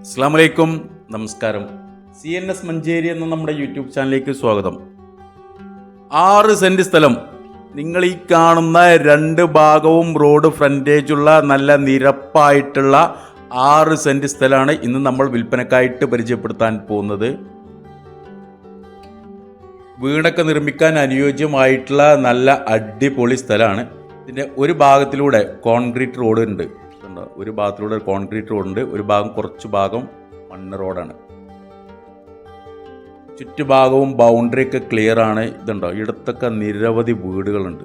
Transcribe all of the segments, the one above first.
അസ്സാം വലൈക്കും നമസ്കാരം. സി എൻ എസ് മഞ്ചേരി എന്ന നമ്മുടെ യൂട്യൂബ് ചാനലിലേക്ക് സ്വാഗതം. ആറ് സെന്റ് സ്ഥലം. നിങ്ങൾ ഈ കാണുന്ന രണ്ട് ഭാഗവും റോഡ് ഫ്രണ്ടേജുള്ള നല്ല നിരപ്പായിട്ടുള്ള ആറ് സെന്റ് സ്ഥലമാണ് ഇന്ന് നമ്മൾ വിൽപ്പനക്കായിട്ട് പരിചയപ്പെടുത്താൻ പോകുന്നത്. വീടൊക്കെ നിർമ്മിക്കാൻ അനുയോജ്യമായിട്ടുള്ള നല്ല അടിപൊളി സ്ഥലമാണ്. ഇതിന്റെ ഒരു ഭാഗത്തിലൂടെ കോൺക്രീറ്റ് റോഡ് ഉണ്ട്. കണ്ടോ? ഒരു ഭാഗത്തിലൂടെ കോൺക്രീറ്റ് റോഡുണ്ട് ഒരു ഭാഗം കുറച്ച് ഭാഗം മണ്ണ് റോഡാണ് ചുറ്റുഭാഗവും ബൗണ്ടറി ഒക്കെ ക്ലിയർ ആണ്. ഇതുണ്ടോ? ഇടത്തൊക്കെ നിരവധി വീടുകളുണ്ട്.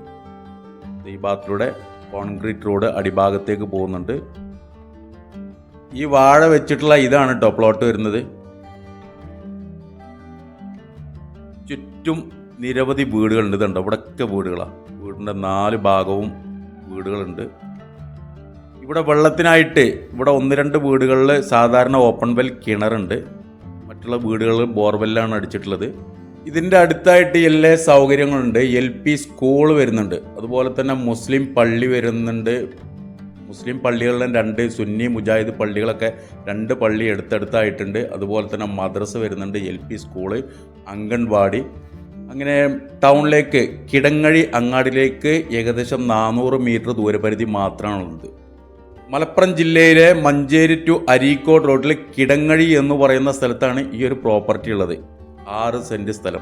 ഈ ഭാഗത്തിലൂടെ കോൺക്രീറ്റ് റോഡ് അടിഭാഗത്തേക്ക് പോകുന്നുണ്ട്. ഈ വാഴ വെച്ചിട്ടുള്ള ഇതാണ് കേട്ടോ പ്ലോട്ട് വരുന്നത്. ചുറ്റും നിരവധി വീടുകളുണ്ട്. ഇതുണ്ടോ? ഇവിടെയൊക്കെ വീടുകളാണ് വീടിന്റെ നാല് ഭാഗവും വീടുകളുണ്ട്. ഇവിടെ വെള്ളത്തിനായിട്ട് ഇവിടെ ഒന്ന് രണ്ട് വീടുകളിൽ സാധാരണ ഓപ്പൺ വെൽ കിണറുണ്ട്. മറ്റുള്ള വീടുകളിൽ ബോർവെല്ലാണ് അടിച്ചിട്ടുള്ളത്. ഇതിന്റെ അടുത്തായിട്ട് എല്ലാ സൗകര്യങ്ങളുണ്ട്. എൽ പി സ്കൂൾ വരുന്നുണ്ട്. അതുപോലെ തന്നെ മുസ്ലിം പള്ളി വരുന്നുണ്ട്. മുസ്ലിം പള്ളികളിലും രണ്ട് സുന്നി മുജാഹിദ് പള്ളികളൊക്കെ രണ്ട് പള്ളി എടുത്തടുത്തായിട്ടുണ്ട്. അതുപോലെ തന്നെ മദ്രസ വരുന്നുണ്ട് എൽ പി സ്കൂൾ അംഗൻവാടി. അങ്ങനെ ടൗണിലേക്ക് കിടങ്ങഴി അങ്ങാടിലേക്ക് ഏകദേശം നാനൂറ് മീറ്റർ ദൂരപരിധി മാത്രമാണുള്ളത്. മലപ്പുറം ജില്ലയിലെ മഞ്ചേരി ടു അരീക്കോട് റോഡിൽ കിടങ്ങഴി എന്ന് പറയുന്ന സ്ഥലത്താണ് ഈ ഒരു പ്രോപ്പർട്ടി ഉള്ളത്. ആറ് സെന്റ് സ്ഥലം.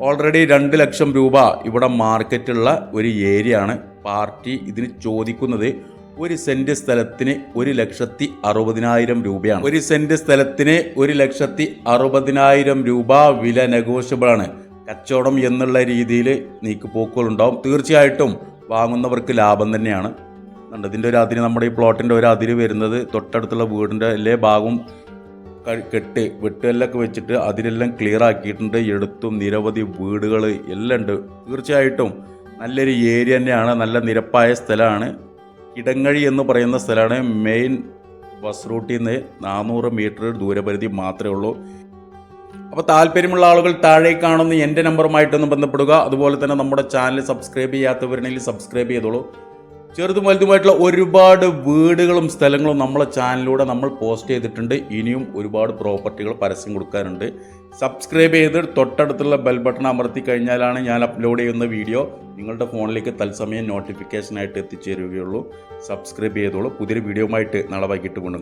ഓൾറെഡി രണ്ട് ലക്ഷം രൂപ ഇവിടെ മാർക്കറ്റുള്ള ഒരു ഏരിയ ആണ് പാർട്ടി ഇതിന് ചോദിക്കുന്നത്. ഒരു സെന്റ് സ്ഥലത്തിന് ഒരു ലക്ഷത്തി അറുപതിനായിരം രൂപയാണ്. ഒരു സെന്റ് സ്ഥലത്തിന് ഒരു ലക്ഷത്തി അറുപതിനായിരം രൂപ വില നെഗോഷ്യബിൾ ആണ് കച്ചവടം എന്നുള്ള രീതിയിൽ നീക്കുപോക്കുകളുണ്ടാവും തീർച്ചയായിട്ടും വാങ്ങുന്നവർക്ക് ലാഭം തന്നെയാണ്. ഉണ്ട്. ഇതിന്റെ ഒരു അതിര് നമ്മുടെ ഈ പ്ലോട്ടിന്റെ ഒരു അതിര് വരുന്നത് തൊട്ടടുത്തുള്ള വീടിന്റെ എല്ലാ ഭാഗവും കെട്ട് വെട്ടുകല്ലൊക്കെ വെച്ചിട്ട് അതിലെല്ലാം ക്ലിയർ ആക്കിയിട്ടുണ്ട്. എടുത്തും നിരവധി വീടുകൾ എല്ലാം ഉണ്ട്. തീർച്ചയായിട്ടും നല്ലൊരു ഏരിയ തന്നെയാണ്. നല്ല നിരപ്പായ സ്ഥലമാണ്. ഇടങ്ങഴി എന്ന് പറയുന്ന സ്ഥലമാണ്. മെയിൻ ബസ് റൂട്ടിൽ നിന്ന് നാനൂറ് മീറ്റർ ദൂരപരിധി മാത്രമേ ഉള്ളൂ. അപ്പോൾ താല്പര്യമുള്ള ആളുകൾ താഴെ കാണുന്ന എന്റെ നമ്പറുമായിട്ടൊന്ന് ബന്ധപ്പെടുക. അതുപോലെ തന്നെ നമ്മുടെ ചാനൽ സബ്സ്ക്രൈബ് ചെയ്യാത്തവരുണ്ടെങ്കിൽ സബ്സ്ക്രൈബ് ചെയ്തോളൂ. ചെറുതും വലുതുമായിട്ടുള്ള ഒരുപാട് വീടുകളും സ്ഥലങ്ങളും നമ്മളെ ചാനലിലൂടെ നമ്മൾ പോസ്റ്റ് ചെയ്തിട്ടുണ്ട്. ഇനിയും ഒരുപാട് പ്രോപ്പർട്ടികൾ പരസ്യം കൊടുക്കാനുണ്ട്. സബ്സ്ക്രൈബ് ചെയ്ത് തൊട്ടടുത്തുള്ള ബെൽ ബട്ടൺ അമർത്തി കഴിഞ്ഞാലാണ് ഞാൻ അപ്ലോഡ് ചെയ്യുന്ന വീഡിയോ. നിങ്ങളുടെ ഫോണിലേക്ക് തത്സമയം നോട്ടിഫിക്കേഷനായിട്ട് എത്തിച്ചേരുകയുള്ളൂ. സബ്സ്ക്രൈബ് ചെയ്തോളൂ. പുതിയൊരു വീഡിയോ ആയിട്ട് നാളെ വൈകിട്ട് കൊണ്ടു